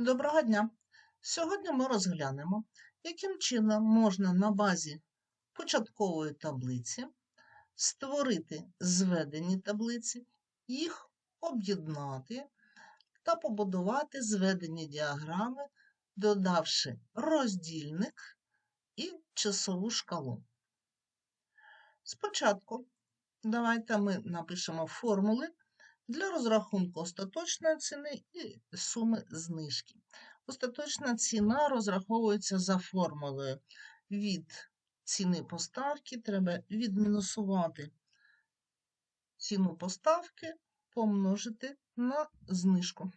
Доброго дня! Сьогодні ми розглянемо, яким чином можна на базі початкової таблиці створити зведені таблиці, їх об'єднати та побудувати зведені діаграми, додавши роздільник і часову шкалу. Спочатку давайте ми напишемо формули для розрахунку остаточної ціни і суми знижки. Остаточна ціна розраховується за формулою від ціни поставки треба відмінусувати ціну поставки, помножити на знижку.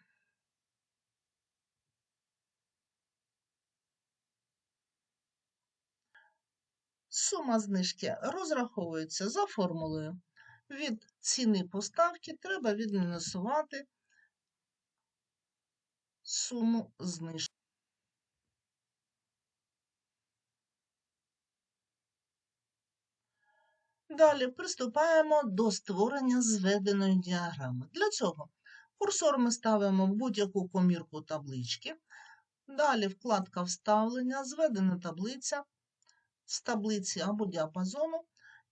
Сума знижки розраховується за формулою від ціни поставки треба відмінусувати суму знижки. Далі приступаємо до створення зведеної діаграми. Для цього курсор ми ставимо в будь-яку комірку таблички. Далі вкладка вставлення, зведена таблиця з таблиці або діапазону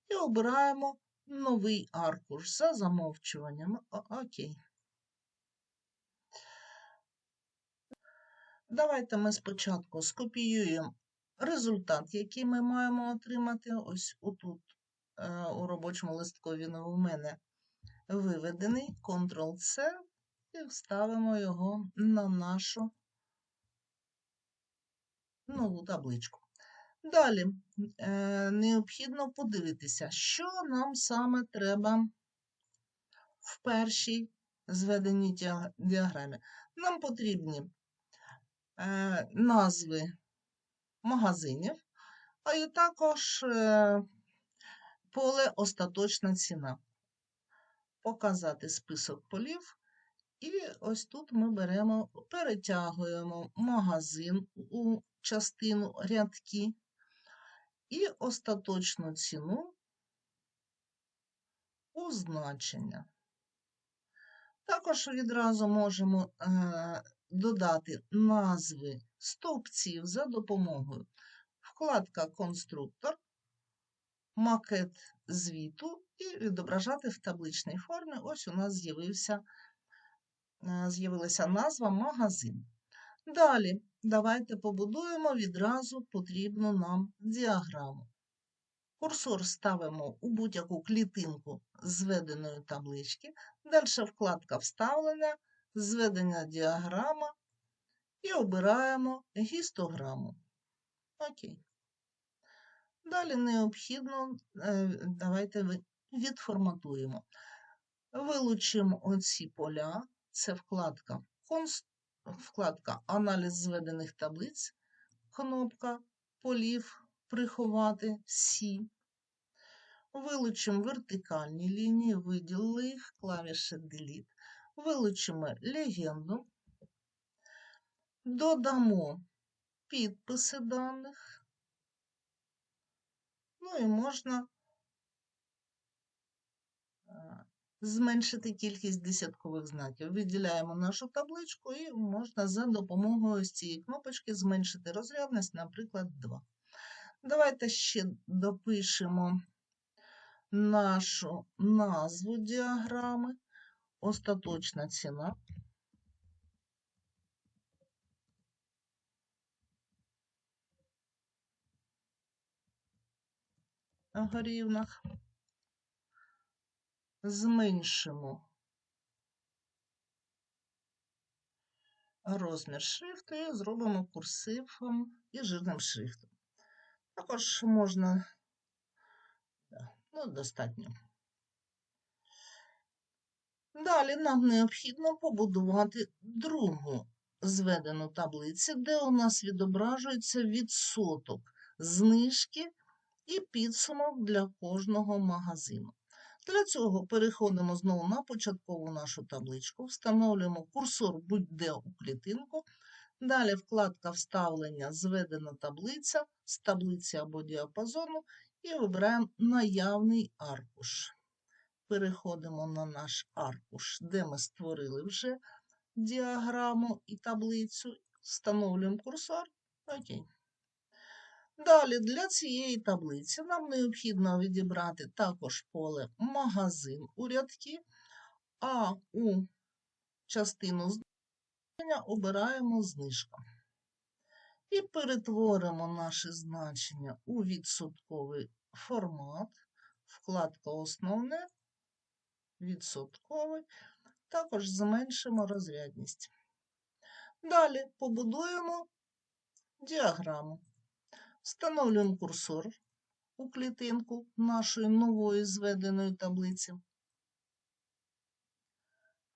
і обираємо новий аркуш за замовчуванням. Окей. Давайте ми спочатку скопіюємо результат, який ми маємо отримати. Ось отут е, у робочому листку він у мене виведений, Ctrl-C, і вставимо його на нашу нову табличку. Далі е, необхідно подивитися, що нам саме треба в першій зведеній діаграмі. Нам потрібні е, назви магазинів, а і також е, поле остаточна ціна. Показати список полів. І ось тут ми беремо, перетягуємо магазин у частину рядки і остаточну ціну у значення. Також відразу можемо е, додати назви стовпців за допомогою вкладка Конструктор, макет звіту і відображати в табличній формі. Ось у нас е, з'явилася назва магазин. Далі давайте побудуємо відразу потрібну нам діаграму. Курсор ставимо у будь-яку клітинку зведеної таблички, далі вкладка Вставлення, зведення діаграма і обираємо гістограму. Окей. Далі необхідно, е, давайте відформатуємо. Вилучимо оці поля, це вкладка вкладка Аналіз зведених таблиць, кнопка Полів приховати Сі. Вилучимо вертикальні лінії, виділили їх, клавіша Delete. Вилучимо легенду, додамо підписи даних, ну і можна зменшити кількість десяткових знаків. Виділяємо нашу табличку і можна за допомогою цієї кнопочки зменшити розрядність, наприклад, 2. Давайте ще допишемо нашу назву діаграми, остаточна ціна. В гривнах зменшимо розмір шрифту і зробимо курсивом і жирним шрифтом. Також можна, ну, достатньо. Далі нам необхідно побудувати другу зведену таблицю, де у нас відображується відсоток знижки і підсумок для кожного магазину. Для цього переходимо знову на початкову нашу табличку, встановлюємо курсор будь-де у клітинку. Далі вкладка Вставлення зведена таблиця з таблиці або діапазону і вибираємо наявний аркуш. Переходимо на наш аркуш, де ми створили вже діаграму і таблицю, встановлюємо курсор. Окей. Далі для цієї таблиці нам необхідно відібрати також поле магазин у рядки, а у частину значення обираємо знижка. І перетворимо наше значення у відсотковий формат, вкладка Основне, відсотковий, також зменшимо розрядність. Далі побудуємо діаграму. Встановлюємо курсор у клітинку нашої нової зведеної таблиці.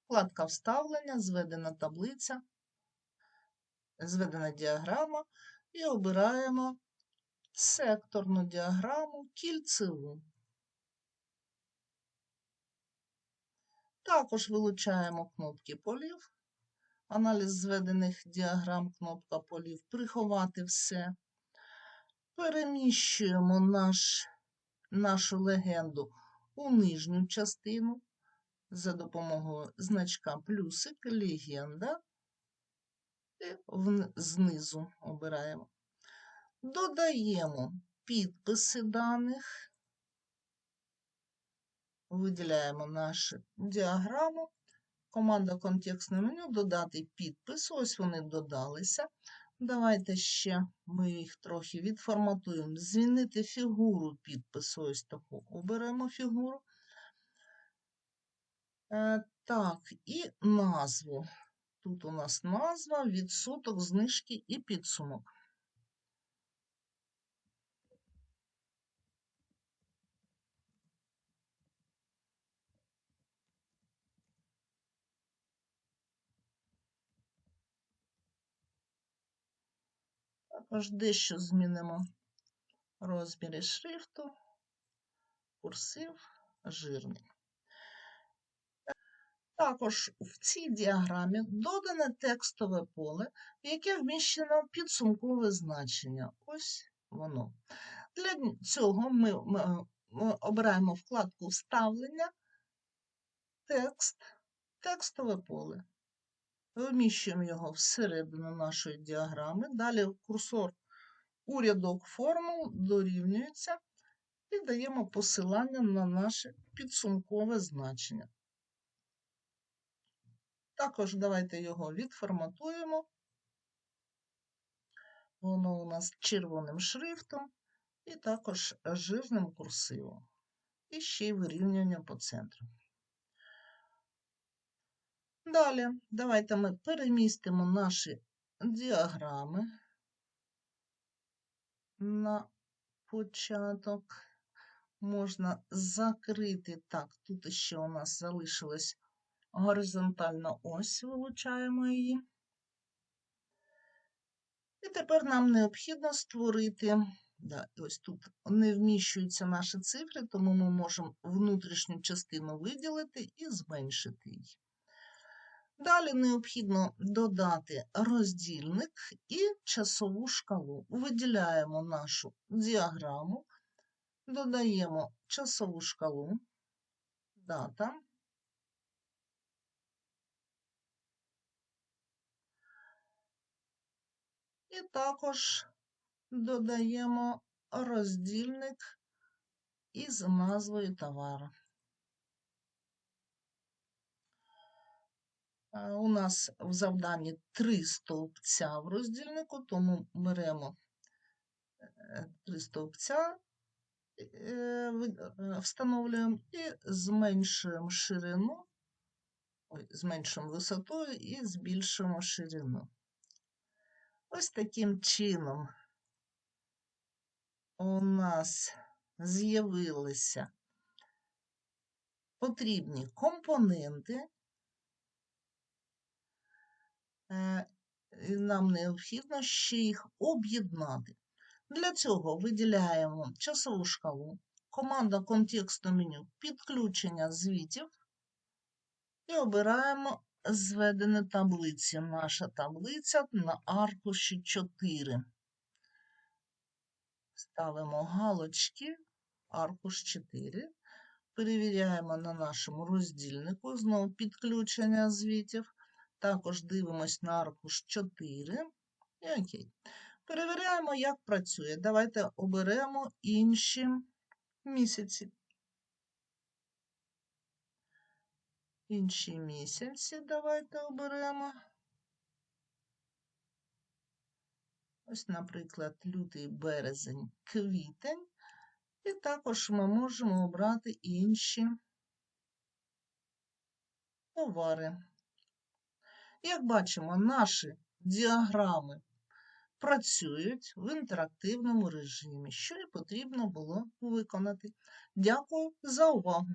Вкладка Вставлення, зведена таблиця, зведена діаграма і обираємо секторну діаграму кільцеву. Також вилучаємо кнопки полів, аналіз зведених діаграм, кнопка полів, приховати все. Переміщуємо наш, нашу легенду у нижню частину за допомогою значка плюсик, легенда, і знизу обираємо. Додаємо підписи даних, виділяємо нашу діаграму, команда контекстне меню, додати підпис, ось вони додалися. Давайте ще ми їх трохи відформатуємо. Змінити фігуру підпису, ось таку. Оберемо фігуру. Е, Так, і назву. Тут у нас назва, відсоток, знижки і підсумок. Також дещо змінимо розміри шрифту, курсив, жирний. Також в цій діаграмі додане текстове поле, в яке вміщено підсумкове значення. Ось воно. Для цього ми, ми, ми обираємо вкладку Вставлення, текст, текстове поле. Вміщуємо його всередину нашої діаграми. Далі курсор у рядок формул дорівнюється і даємо посилання на наше підсумкове значення. Також давайте його відформатуємо. Воно у нас червоним шрифтом і також жирним курсивом. І ще й вирівнювання по центру. Далі, давайте ми перемістимо наші діаграми на початок. Можна закрити. Так, тут ще у нас залишилась горизонтальна ось, вилучаємо її. І тепер нам необхідно створити, да, ось тут не вміщуються наші цифри, тому ми можемо внутрішню частину виділити і зменшити її. Далі необхідно додати роздільник і часову шкалу. Виділяємо нашу діаграму, додаємо часову шкалу, дата. І також додаємо роздільник із назвою товару. У нас в завданні три стовпця в роздільнику, тому беремо е, три стовпця, е, е, встановлюємо і зменшуємо ширину, ой, зменшуємо висоту і збільшуємо ширину. Ось таким чином у нас з'явилися потрібні компоненти. Е, нам необхідно ще їх об'єднати. Для цього виділяємо часову шкалу, команда контексту меню підключення звітів і обираємо зведені таблиці. Наша таблиця на аркуші 4. Ставимо галочки, аркуш 4. Перевіряємо на нашому роздільнику знову підключення звітів. Також дивимось на аркуш 4. І окей. Перевіряємо, як працює. Давайте оберемо інші місяці. Інші місяці давайте оберемо. Ось, наприклад, лютий, березень, квітень. І також ми можемо обрати інші товари. Як бачимо, наші діаграми працюють в інтерактивному режимі, що і потрібно було виконати. Дякую за увагу!